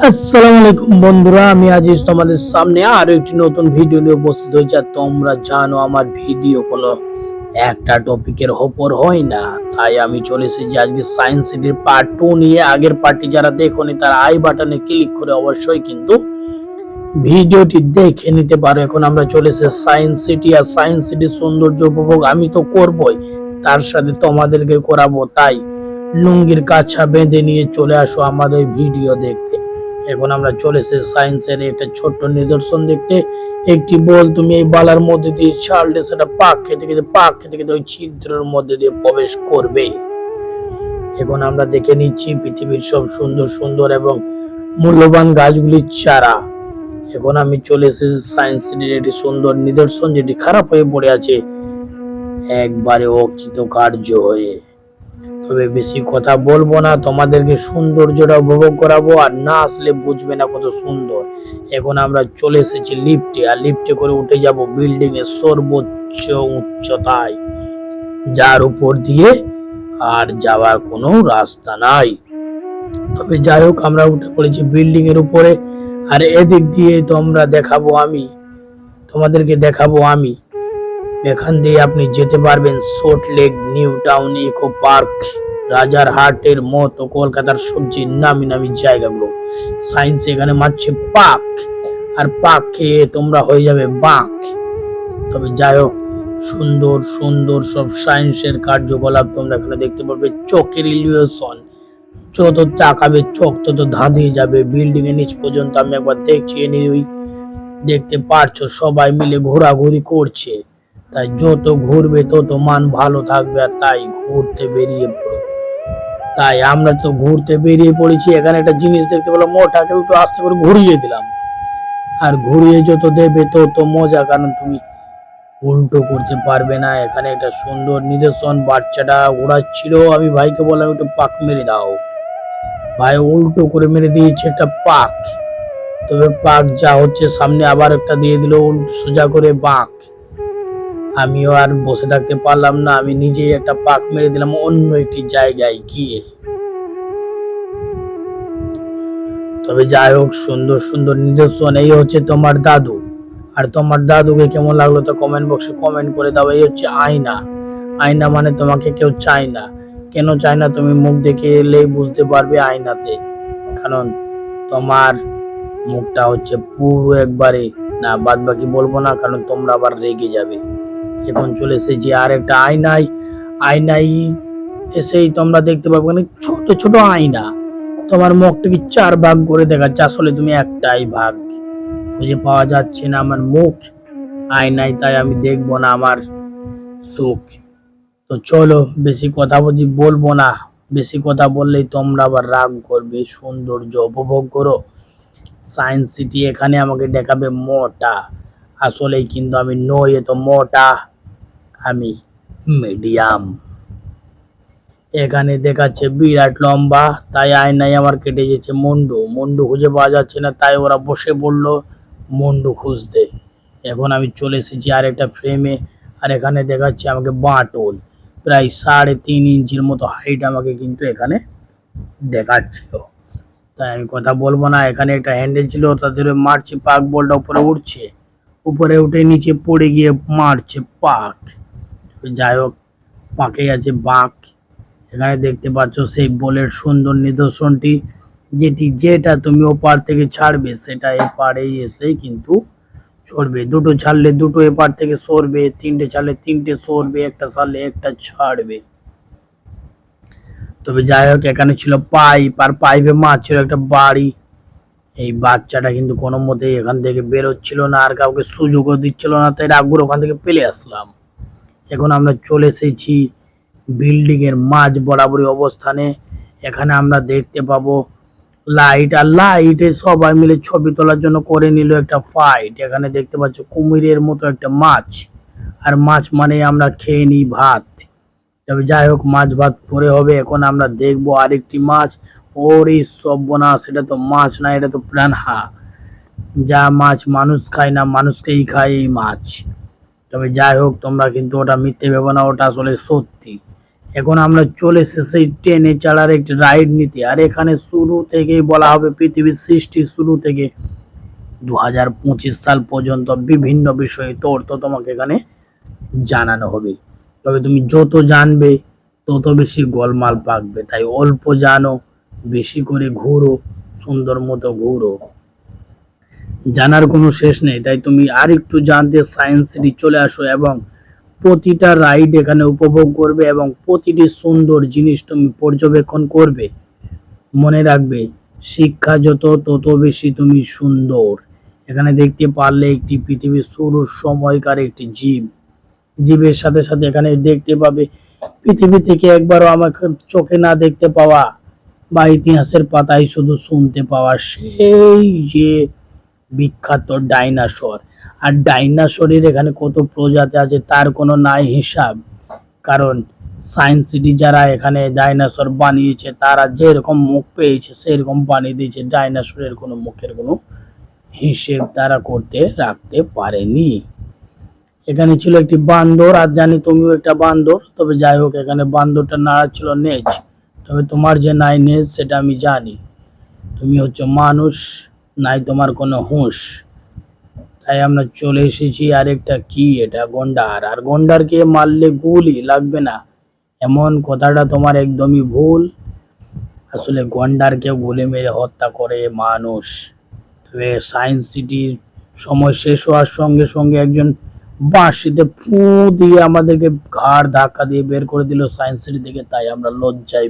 আসসালামু আলাইকুম বন্ধুরা, আমি আজিজ তোমাদের সামনে আরও একটি নতুন ভিডিও নিয়ে উপস্থিত হয়েছে। তোমরা জানো আমার ভিডিও কোনো একটা টপিকের ওপর হয় না। তাই আমি চলে এসেছি আজকে সায়েন্স সিটির পার্ট টু নিয়ে। আগের পার্টি যারা দেখোনি, তারা আই বাটনে ক্লিক করে অবশ্যই কিন্তু ভিডিওটি দেখে নিতে পারো। এখন আমরা চলে এসেছি সায়েন্স সিটি আর সায়েন্স সিটির সৌন্দর্য উপভোগ আমি তো করবই, তার সাথে তোমাদেরকে করাবো। তাই লুঙ্গির কাছা বেঁধে নিয়ে চলে আসো আমাদের ভিডিও দেখতে। এখন আমরা চলে এসেছি সায়েন্সের একটা ছোট্ট নিদর্শন দেখতে। একটি বল তুমি এই বালার মধ্যে দিয়ে ছাড়লে সেটা পাক খেতে খেতে, পাক খেতে খেতে ওই ছিদ্রের মধ্যে দিয়ে প্রবেশ করবে। এখন আমরা দেখে নিচ্ছি পৃথিবীর সব সুন্দর সুন্দর এবং মূল্যবান গাছগুলির চারা। এখন আমি চলে এসেছি সায়েন্স সিটির একটি সুন্দর নিদর্শন যেটি খারাপ হয়ে পড়ে আছে। একবারে অকৃত কার্য হয়ে। তবে বেশি কথা বলব না, তোমাদেরকে সৌন্দর্যটা উপভোগ করাবো আর না আসলে বুঝবে না কত সুন্দর। এখন আমরা চলে এসেছি লিফটে আর লিফটে করে উঠে যাব বিল্ডিং এর সর্বোচ্চ উচ্চতায়। যার উপর দিয়ে আর যাওয়ার কোনো রাস্তা নাই। তবে যাই হোক, আমরা উঠে পড়েছি বিল্ডিং এর উপরে। আর এদিক দিয়ে তোমরা দেখাবো আমি, তোমাদেরকে দেখাবো আমি। এখান দিয়ে আপনি যেতে পারবেন Salt Lake, New Town, Eco Park, রাজার হাটের মতো কলকাতার সবচেয়ে নামি নামি জায়গাগুলো। সায়েন্স এখানে মারছে পাক, আর পাক খেয়ে তোমরা হয়ে যাবে বাঁক। তবে যাই হোক, সুন্দর সুন্দর সব সায়েন্সের কার্যকলাপ তোমরা এখানে দেখতে পারবে। চোখের ইলিউশন যত তাকাবে চোখ তত ধাঁধিয়ে যাবে। বিল্ডিং এর নিচ পর্যন্ত আমি একবার দেখছি নিই। দেখতে পারছ, সবাই মিলে ঘোরাঘুরি করছে। তাই যত ঘুরবে তত মান ভালো থাকবে আর তাই ঘুরতে বেরিয়ে পড়ো। তাই আমরা তো ঘুরতে বেরিয়ে পড়েছি, এখানে একটা জিনিস দেখতে পেলাম মোটাকে একটু আস্তে করে ঘুরিয়ে দিলাম। আর ঘুরিয়ে যত দেবে তত মজা, কারণ তুমি উল্টো করতে পারবে না। এখানে একটা সুন্দর নিদর্শন, বাচ্চাটা ঘোরাচ্ছিল আমি ভাইকে বললাম, একটু পাক মেরে দাও। ভাই উল্টো করে মেরে দিয়েছে একটা পাক। তবে পাক যা হচ্ছে, সামনে আবার একটা দিয়ে দিল, উল্টো সোজা করে বাঁক। আমিও আর বসে থাকতে পারলাম না। আমি নিজেই একটা পাক মেরে দিলাম অন্য একটি জায়গায় গিয়ে। তবে যাই হোক, সুন্দর সুন্দর নিদর্শন। এই হচ্ছে তোমার দাদু। আর তোমার দাদুকে কেমন লাগল তো কমেন্ট বক্সে কমেন্ট করে দাও। এই হচ্ছে আয়না। আয়না মানে তোমাকে কেউ চায় না। কেন চায় না? তুমি মুখ দেখে এলেই বুঝতে পারবে আয়নাতে। কারণ তোমার মুখটা হচ্ছে পুরো একবারে না বাদ বাকি বলব না, কারণ তোমরা আবার রেগে যাবে। এখন চলে এসেছি আর একটা আয়নাই আয়নাই এসেই তোমরা দেখতে পাবে মানে ছোট ছোট আয়না। তোমার মুখটাকে চার ভাগ করে দেখাচ্ছে। আসলে তুমি একটাই ভাগ। খুঁজে পাওয়া যাচ্ছে না আমার মুখ। আয়নাই তাই আমি দেখব না আমার সুখ তো চলো, বেশি কথা বলি বলব না। বেশি কথা বললেই তোমরা আবার রাগ করবে, সৌন্দর্য উপভোগ করো। সায়েন্স সিটি এখানে আমাকে দেখাবে মোটা। আসলেই কিন্তু আমি নই, এ তো মোটা। আমি মিডিয়াম এখানে দেখাচ্ছে বিরাট লম্বা, তাই আয়নায় আমার কেটে গেছে মুন্ডু। মুন্ডু খুঁজে পাওয়া যাচ্ছে না, তাই ওরা বসে পড়ল মুন্ডু খুঁজতে এখন আমি চলে এসেছি আর একটা ফ্রেমে আর এখানে দেখাচ্ছে আমাকে বাঁটল। প্রায় সাড়ে তিন ইঞ্চির মতো হাইট আমাকে কিন্তু এখানে দেখাচ্ছিল। তাই আমি কথা বলব না। এখানে একটা হ্যান্ডেল ছিল তাদের মারছে পাক, বলটা উপরে উঠছে। উপরে উঠে নিচে পড়ে গিয়ে মারছে পাক। যাই হোক, পাকে আছে বাঁক। এখানে দেখতে পাচ্ছ সেই বলের সুন্দর নিদর্শনটি, যেটি যেটা তুমি ওপার থেকে ছাড়বে, সেটা এপারেই এসেই কিন্তু ছড়বে দুটো ছাড়লে দুটো এপার থেকে সরবে, তিনটে ছাড়লে তিনটে সরবে, একটা ছাড়লে একটা ছাড়বে। তবে যাই হোক, এখানে ছিল পাইপ, আর পাইপে মাছ ছিল একটা বাড়ি। এই বাচ্চাটা কিন্তু কোনো মতেই এখান থেকে বেরোচ্ছিল না, আর কাউকে সুযোগও দিচ্ছিল না, তাই রাগুর ওখান থেকে পেলে আসলাম। এখন আমরা চলে এসেছি বিল্ডিং এর মাঝ বরাবরই অবস্থানে। এখানে আমরা দেখতে পাবো লাইট, আর লাইটে সবাই মিলে ছবি তোলার জন্য করে নিল একটা ফাইট এখানে দেখতে পাচ্ছ কুমিরের মতো একটা মাছ। আর মাছ মানে আমরা খেয়ে নিই ভাত। তবে যাই হোক মাছ ভাত পরে হবে। এখন আমরা দেখব আরেকটি মাছ। ওরে সব্বনা সেটা তো মাছ না, এটা তো প্রাণহা যা মাছ মানুষ খায় না, মানুষকেই খায় এই মাছ। তবে যাই হোক তোমরা কিন্তু ওটা মিথ্যে ভেবো না, ওটা আসলে সত্যি। এখন আমরা চলে এসেছি সেই ট্রেনে চালার একটি রাইড নিতে। আর এখানে শুরু থেকেই বলা হবে, পৃথিবীর সৃষ্টি শুরু থেকে দু হাজার পঁচিশ সাল পর্যন্ত বিভিন্ন বিষয়ে তোর তো তোমাকে এখানে জানানো হবে। তবে তুমি যত জানবে, তত বেশি গোলমাল পাকবে। তাই অল্প জানো, বেশি করে ঘুরো, সুন্দর মতো ঘুরো। জানার কোনো শেষ নেই। তাই তুমি আর একটু জানতে সায়েন্স সিটি চলে আসো এবং প্রতিটা রাইড এখানে উপভোগ করবে এবং প্রতিটি সুন্দর জিনিস তুমি পর্যবেক্ষণ করবে। মনে রাখবে, শিক্ষা যত, তত বেশি তুমি সুন্দর। এখানে দেখতে পারলে একটি পৃথিবীর শুরুর সময়কার একটি জীব। জীবের সাথে সাথে এখানে দেখতে পাবে। পৃথিবী থেকে একবারও আমাকে চোখে না দেখতে পাওয়া বা ইতিহাসের পাতায় শুধু শুনতে পাওয়া সেই যে বিখ্যাত ডাইনাসর। আর ডাইনাসরের এখানে কত প্রজাতি আছে তার কোনো নাই হিসাব। কারণ সায়েন্স সিটি যারা এখানে ডাইনাসর বানিয়েছে, তারা যেরকম মুখ পেয়েছে, সেরকম বানিয়ে দিয়েছে। ডাইনাসরের কোনো মুখের কোনো হিসেব তারা করতে রাখতে পারেনি। এখানে ছিল একটি বান্দর, আর জানি তুমিও একটা বান্দর, তবে যাই হোক, এখানে বান্দরটা নাড়া ছিল নেজ। তবে তোমার যে নাই নেজ, সেটা আমি জানি। তুমি হচ্ছে মানুষ, নাই তোমার কোনো হুঁশ। তাই আমরা চলে এসেছি আর একটা কি? এটা গন্ডার। আর গন্ডারকে মারলে গুলি লাগবে না। এমন কথাটা তোমার একদমই ভুল। আসলে গন্ডারকে গুলি মেরে হত্যা করে মানুষ। তবে সায়েন্স সিটির সময় শেষ হওয়ার সঙ্গে সঙ্গে একজন বাঁশিতে ফু দিয়ে আমাদেরকে ঘাড় ধাক্কা দিয়ে বের করে দিল সায়েন্স সিটি থেকে, তাই আমরা লজ্জায়